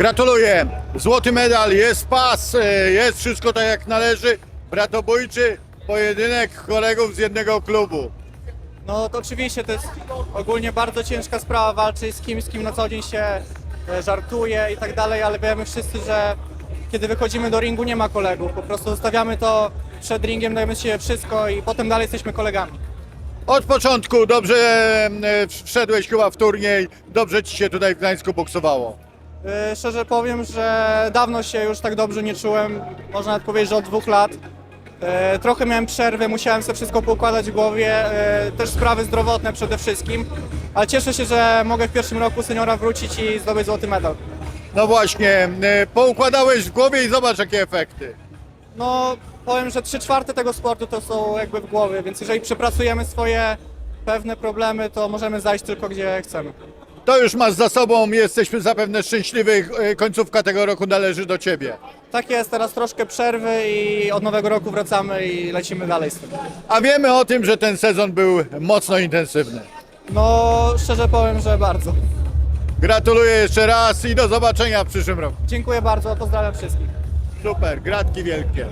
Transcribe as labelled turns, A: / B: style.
A: Gratuluję. Złoty medal, jest pas, e, jest wszystko tak jak należy. Bratobójczy pojedynek kolegów z jednego klubu.
B: No to oczywiście to jest ogólnie bardzo ciężka sprawa walczyć z kimś, z kim na co dzień się e, żartuje i tak dalej, ale wiemy wszyscy, że kiedy wychodzimy do ringu nie ma kolegów. Po prostu zostawiamy to przed ringiem, dajemy się wszystko i potem dalej jesteśmy kolegami.
A: Od początku dobrze e, wszedłeś chyba w turniej, dobrze ci się tutaj w Gdańsku boksowało.
B: E, Szczerze powiem, że dawno się już tak dobrze nie czułem, można nawet powiedzieć, że od dwóch lat. E, Trochę miałem przerwę, musiałem sobie wszystko poukładać w głowie, e, też sprawy zdrowotne przede wszystkim, ale cieszę się, że mogę w pierwszym roku seniora wrócić i zdobyć złoty medal.
A: No właśnie, poukładałeś w głowie i zobacz jakie efekty.
B: No, powiem, że 3 czwarte tego sportu to są jakby w głowie, więc jeżeli przepracujemy swoje pewne problemy, to możemy zajść tylko gdzie chcemy.
A: To już masz za sobą, jesteśmy zapewne szczęśliwi, e, końcówka tego roku należy do ciebie.
B: Tak jest, teraz troszkę przerwy i od nowego roku wracamy i lecimy dalej z tym.
A: A wiemy o tym, że ten sezon był mocno intensywny.
B: No, szczerze powiem, że bardzo.
A: Gratuluję jeszcze raz i do zobaczenia w przyszłym roku.
B: Dziękuję bardzo, pozdrawiam wszystkich.
A: Super, gratki wielkie.